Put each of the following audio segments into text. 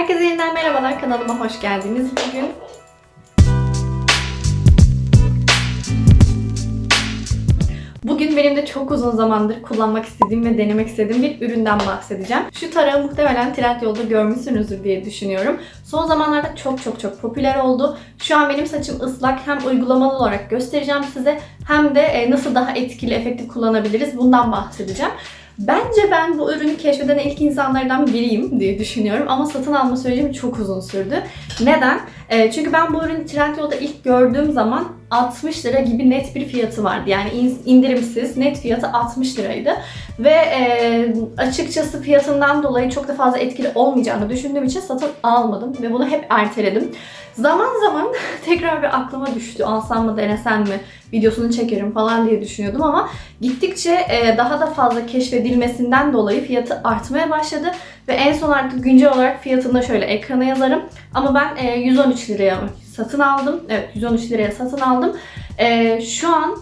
Herkese yeniden merhabalar kanalıma hoş geldiniz. Bugün Bugün benim de çok uzun zamandır kullanmak istediğim ve denemek istediğim bir üründen bahsedeceğim. Şu tarağı muhtemelen Trendyol'da görmüşsünüzdür diye düşünüyorum. Son zamanlarda çok çok çok popüler oldu. Şu an benim saçım ıslak hem uygulamalı olarak göstereceğim size hem de e, nasıl daha etkili, efektif kullanabiliriz bundan bahsedeceğim. Bence ben bu ürünü keşfeden ilk insanlardan biriyim diye düşünüyorum ama satın alma sürecim çok uzun sürdü. Neden? E, çünkü ben bu ürünü Trendyol'da ilk gördüğüm zaman 60 lira gibi net bir fiyatı vardı. Yani in- indirimsiz net fiyatı 60 liraydı. Ve e, açıkçası fiyatından dolayı çok da fazla etkili olmayacağını düşündüğüm için satın almadım ve bunu hep erteledim. Zaman zaman tekrar bir aklıma düştü. Alsam mı denesem mi videosunu çekerim falan diye düşünüyordum ama gittikçe e, daha da fazla keşfedilmesinden dolayı fiyatı artmaya başladı ve en son artık güncel olarak fiyatını da şöyle ekrana yazarım. Ama ben e, 113 liraya satın aldım. Evet 113 liraya satın aldım. E, şu an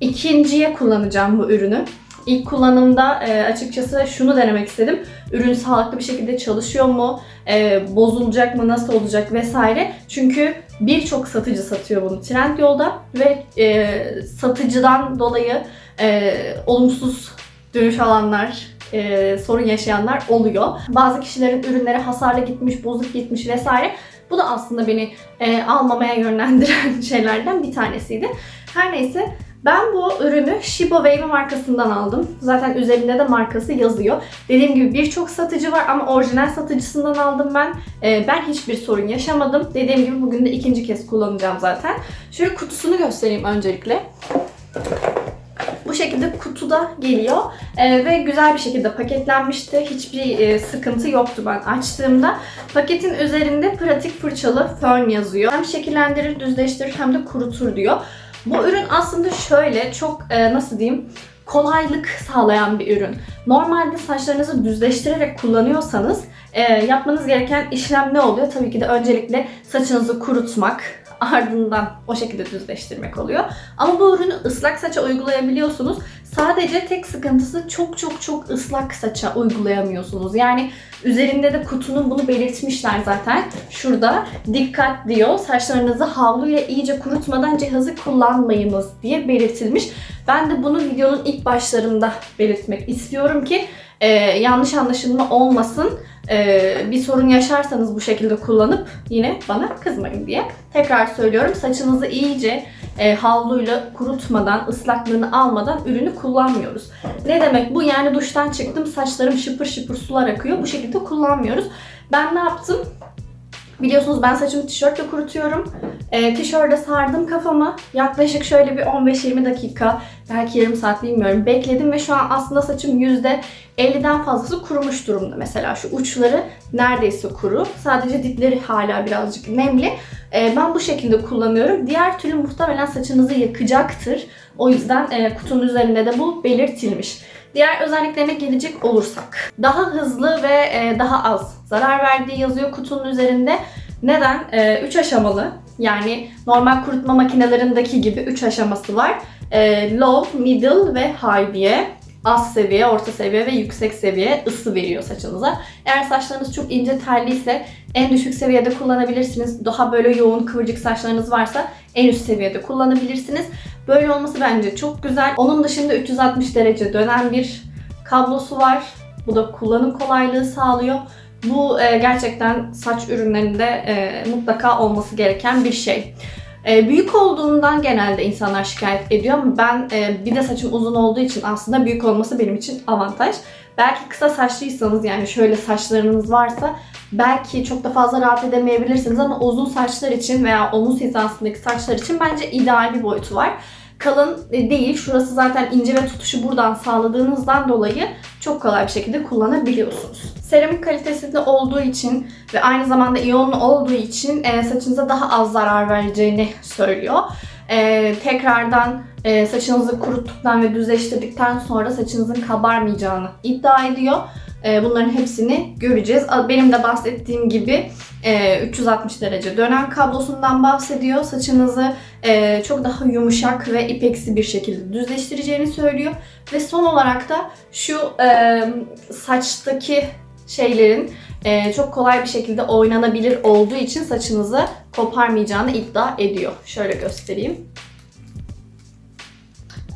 ikinciye kullanacağım bu ürünü. İlk kullanımda e, açıkçası şunu denemek istedim. Ürün sağlıklı bir şekilde çalışıyor mu? E, bozulacak mı? Nasıl olacak? Vesaire. Çünkü birçok satıcı satıyor bunu Trendyol'da ve e, satıcıdan dolayı e, olumsuz dönüş alanlar, e, sorun yaşayanlar oluyor. Bazı kişilerin ürünleri hasarlı gitmiş, bozuk gitmiş vesaire. Bu da aslında beni e, almamaya yönlendiren şeylerden bir tanesiydi. Her neyse ben bu ürünü Shiba Baby markasından aldım. Zaten üzerinde de markası yazıyor. Dediğim gibi birçok satıcı var ama orijinal satıcısından aldım ben. Ee, ben hiçbir sorun yaşamadım. Dediğim gibi bugün de ikinci kez kullanacağım zaten. Şöyle kutusunu göstereyim öncelikle. Bu şekilde kutuda geliyor Ee, ve güzel bir şekilde paketlenmişti. Hiçbir e, sıkıntı yoktu ben açtığımda. Paketin üzerinde pratik fırçalı fön yazıyor. Hem şekillendirir, düzleştirir hem de kurutur diyor. Bu ürün aslında şöyle çok e, nasıl diyeyim kolaylık sağlayan bir ürün. Normalde saçlarınızı düzleştirerek kullanıyorsanız e, yapmanız gereken işlem ne oluyor? Tabii ki de öncelikle saçınızı kurutmak, ardından o şekilde düzleştirmek oluyor. Ama bu ürünü ıslak saça uygulayabiliyorsunuz. Sadece tek sıkıntısı çok çok çok ıslak saça uygulayamıyorsunuz. Yani üzerinde de kutunun bunu belirtmişler zaten. Şurada dikkat diyor. Saçlarınızı havluyla iyice kurutmadan cihazı kullanmayınız diye belirtilmiş. Ben de bunu videonun ilk başlarında belirtmek istiyorum ki e, yanlış anlaşılma olmasın. E, bir sorun yaşarsanız bu şekilde kullanıp yine bana kızmayın diye. Tekrar söylüyorum saçınızı iyice e, havluyla kurutmadan, ıslaklığını almadan ürünü kullanmıyoruz. Ne demek bu? Yani duştan çıktım saçlarım şıpır şıpır sular akıyor. Bu şekilde kullanmıyoruz. Ben ne yaptım? Biliyorsunuz ben saçımı tişörtle kurutuyorum. E, tişörde sardım kafamı. Yaklaşık şöyle bir 15-20 dakika, belki yarım saat bilmiyorum bekledim ve şu an aslında saçım %50'den fazlası kurumuş durumda. Mesela şu uçları neredeyse kuru. Sadece dipleri hala birazcık nemli. E, ben bu şekilde kullanıyorum. Diğer türlü muhtemelen saçınızı yakacaktır. O yüzden e, kutunun üzerinde de bu belirtilmiş. Diğer özelliklerine gelecek olursak. Daha hızlı ve e, daha az zarar verdiği yazıyor kutunun üzerinde. Neden? 3 aşamalı. Yani normal kurutma makinelerindeki gibi 3 aşaması var. E, low, middle ve high diye az seviye, orta seviye ve yüksek seviye ısı veriyor saçınıza. Eğer saçlarınız çok ince terliyse en düşük seviyede kullanabilirsiniz. Daha böyle yoğun kıvırcık saçlarınız varsa en üst seviyede kullanabilirsiniz. Böyle olması bence çok güzel. Onun dışında 360 derece dönen bir kablosu var. Bu da kullanım kolaylığı sağlıyor. Bu e, gerçekten saç ürünlerinde e, mutlaka olması gereken bir şey. E, büyük olduğundan genelde insanlar şikayet ediyor ama ben e, bir de saçım uzun olduğu için aslında büyük olması benim için avantaj. Belki kısa saçlıysanız yani şöyle saçlarınız varsa belki çok da fazla rahat edemeyebilirsiniz ama uzun saçlar için veya omuz hizasındaki saçlar için bence ideal bir boyutu var. Kalın e, değil. Şurası zaten ince ve tutuşu buradan sağladığınızdan dolayı çok kolay bir şekilde kullanabiliyorsunuz. Seramik kalitesinde olduğu için ve aynı zamanda iyonlu olduğu için e, saçınıza daha az zarar vereceğini söylüyor. E, tekrardan e, saçınızı kuruttuktan ve düzleştirdikten sonra saçınızın kabarmayacağını iddia ediyor. E, bunların hepsini göreceğiz. Benim de bahsettiğim gibi e, 360 derece dönen kablosundan bahsediyor. Saçınızı e, çok daha yumuşak ve ipeksi bir şekilde düzleştireceğini söylüyor. Ve son olarak da şu e, saçtaki şeylerin e, çok kolay bir şekilde oynanabilir olduğu için saçınızı koparmayacağını iddia ediyor. Şöyle göstereyim.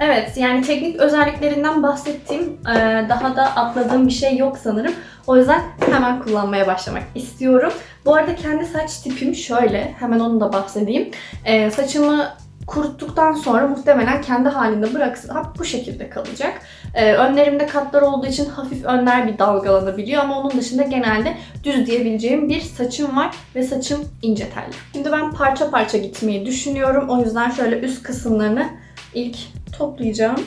Evet yani teknik özelliklerinden bahsettiğim e, daha da atladığım bir şey yok sanırım. O yüzden hemen kullanmaya başlamak istiyorum. Bu arada kendi saç tipim şöyle. Hemen onu da bahsedeyim. E, saçımı kuruttuktan sonra muhtemelen kendi halinde bıraksam bu şekilde kalacak. Ee, önlerimde katlar olduğu için hafif önler bir dalgalanabiliyor ama onun dışında genelde düz diyebileceğim bir saçım var ve saçım ince telli. Şimdi ben parça parça gitmeyi düşünüyorum. O yüzden şöyle üst kısımlarını ilk toplayacağım.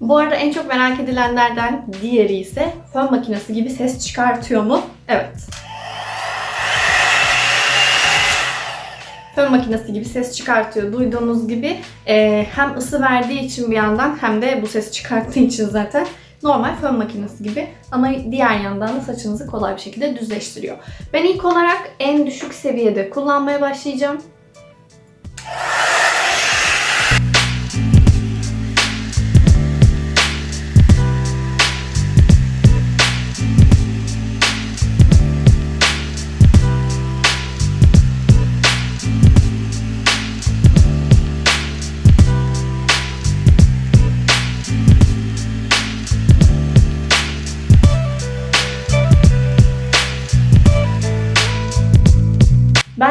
Bu arada en çok merak edilenlerden diğeri ise fön makinesi gibi ses çıkartıyor mu? Evet. Fön makinesi gibi ses çıkartıyor. Duyduğunuz gibi e, hem ısı verdiği için bir yandan hem de bu ses çıkarttığı için zaten normal fön makinesi gibi ama diğer yandan da saçınızı kolay bir şekilde düzleştiriyor. Ben ilk olarak en düşük seviyede kullanmaya başlayacağım.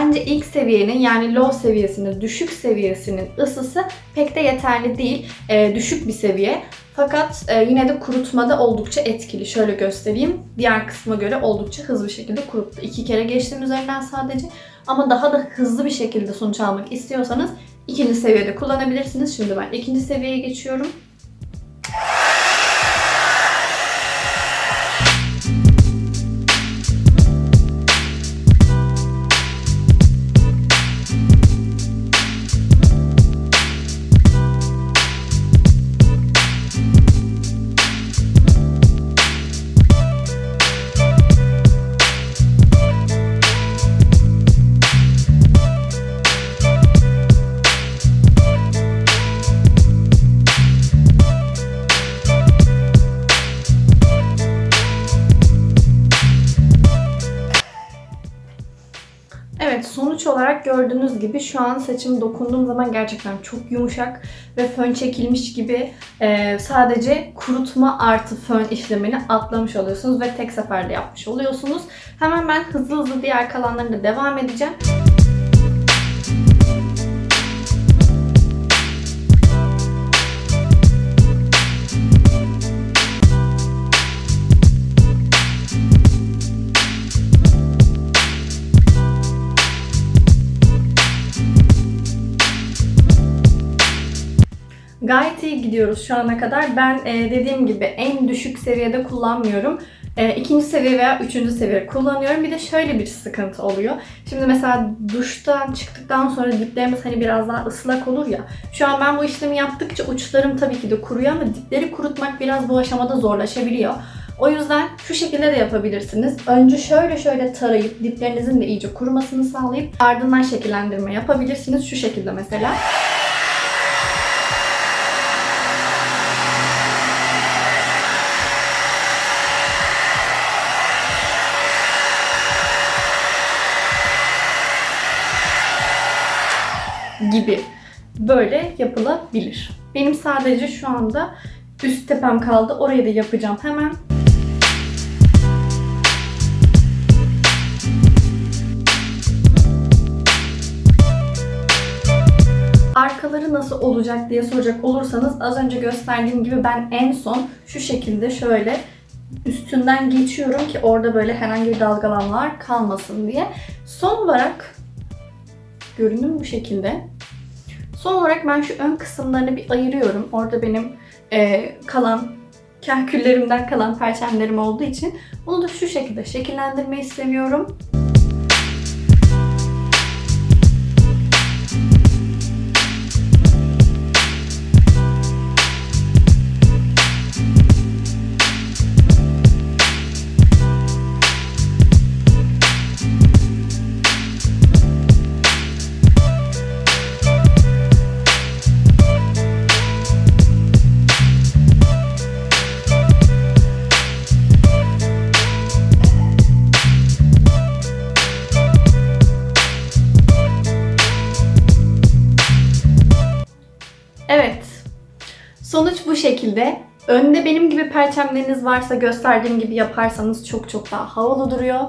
Bence ilk seviyenin yani low seviyesinin, düşük seviyesinin ısısı pek de yeterli değil. Ee, düşük bir seviye. Fakat e, yine de kurutmada oldukça etkili. Şöyle göstereyim. Diğer kısma göre oldukça hızlı bir şekilde kuruttu. İki kere geçtim üzerinden sadece. Ama daha da hızlı bir şekilde sonuç almak istiyorsanız ikinci seviyede kullanabilirsiniz. Şimdi ben ikinci seviyeye geçiyorum. Sonuç olarak gördüğünüz gibi şu an saçım dokunduğum zaman gerçekten çok yumuşak ve fön çekilmiş gibi e, sadece kurutma artı fön işlemini atlamış oluyorsunuz ve tek seferde yapmış oluyorsunuz. Hemen ben hızlı hızlı diğer kalanlarına devam edeceğim. Gayet iyi gidiyoruz şu ana kadar. Ben e, dediğim gibi en düşük seviyede kullanmıyorum. E, ikinci seviye veya üçüncü seviye kullanıyorum. Bir de şöyle bir sıkıntı oluyor. Şimdi mesela duştan çıktıktan sonra diplerimiz hani biraz daha ıslak olur ya. Şu an ben bu işlemi yaptıkça uçlarım tabii ki de kuruyor ama dipleri kurutmak biraz bu aşamada zorlaşabiliyor. O yüzden şu şekilde de yapabilirsiniz. Önce şöyle şöyle tarayıp diplerinizin de iyice kurumasını sağlayıp ardından şekillendirme yapabilirsiniz. Şu şekilde mesela. Gibi böyle yapılabilir. Benim sadece şu anda üst tepem kaldı. Orayı da yapacağım hemen. Arkaları nasıl olacak diye soracak olursanız az önce gösterdiğim gibi ben en son şu şekilde şöyle üstünden geçiyorum ki orada böyle herhangi bir dalgalanmalar kalmasın diye. Son olarak görünüm bu şekilde. Son olarak ben şu ön kısımlarını bir ayırıyorum. Orada benim e, kalan kahküllerimden kalan perçemlerim olduğu için bunu da şu şekilde şekillendirmeyi seviyorum. Önde benim gibi perçemleriniz varsa gösterdiğim gibi yaparsanız çok çok daha havalı duruyor.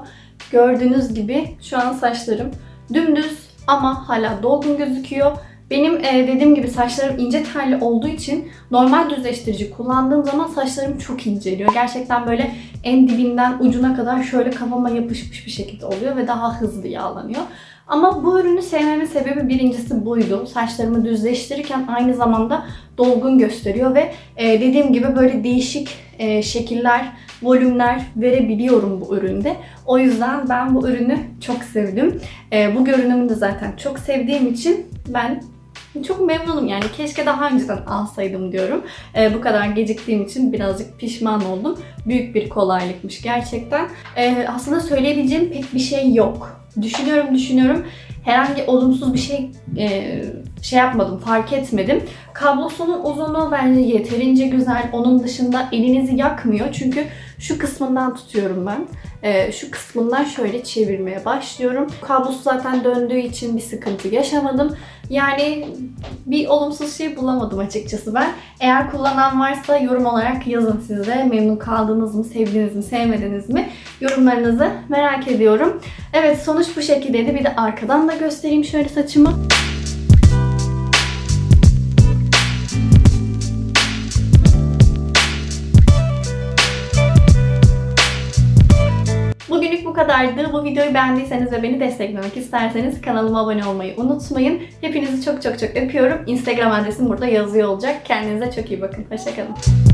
Gördüğünüz gibi şu an saçlarım dümdüz ama hala dolgun gözüküyor. Benim e, dediğim gibi saçlarım ince telli olduğu için normal düzleştirici kullandığım zaman saçlarım çok inceliyor. Gerçekten böyle en dibinden ucuna kadar şöyle kafama yapışmış bir şekilde oluyor ve daha hızlı yağlanıyor. Ama bu ürünü sevmemin sebebi birincisi buydu. Saçlarımı düzleştirirken aynı zamanda dolgun gösteriyor ve e, dediğim gibi böyle değişik e, şekiller, volümler verebiliyorum bu üründe. O yüzden ben bu ürünü çok sevdim. E, bu görünümü de zaten çok sevdiğim için ben çok memnunum yani keşke daha önceden alsaydım diyorum. E, bu kadar geciktiğim için birazcık pişman oldum. Büyük bir kolaylıkmış gerçekten. E, aslında söyleyebileceğim pek bir şey yok. Düşünüyorum düşünüyorum herhangi olumsuz bir şey e, şey yapmadım, fark etmedim. Kablosunun uzunluğu bence yeterince güzel. Onun dışında elinizi yakmıyor. Çünkü şu kısmından tutuyorum ben. E, şu kısmından şöyle çevirmeye başlıyorum. Kablosu zaten döndüğü için bir sıkıntı yaşamadım. Yani bir olumsuz şey bulamadım açıkçası ben. Eğer kullanan varsa yorum olarak yazın size. Memnun kaldınız mı, sevdiniz mi, sevmediniz mi? Yorumlarınızı merak ediyorum. Evet sonuç bu şekildeydi. Bir de arkadan da göstereyim şöyle saçımı. Bu kadardı. Bu videoyu beğendiyseniz ve beni desteklemek isterseniz kanalıma abone olmayı unutmayın. Hepinizi çok çok çok öpüyorum. Instagram adresim burada yazıyor olacak. Kendinize çok iyi bakın. Hoşçakalın.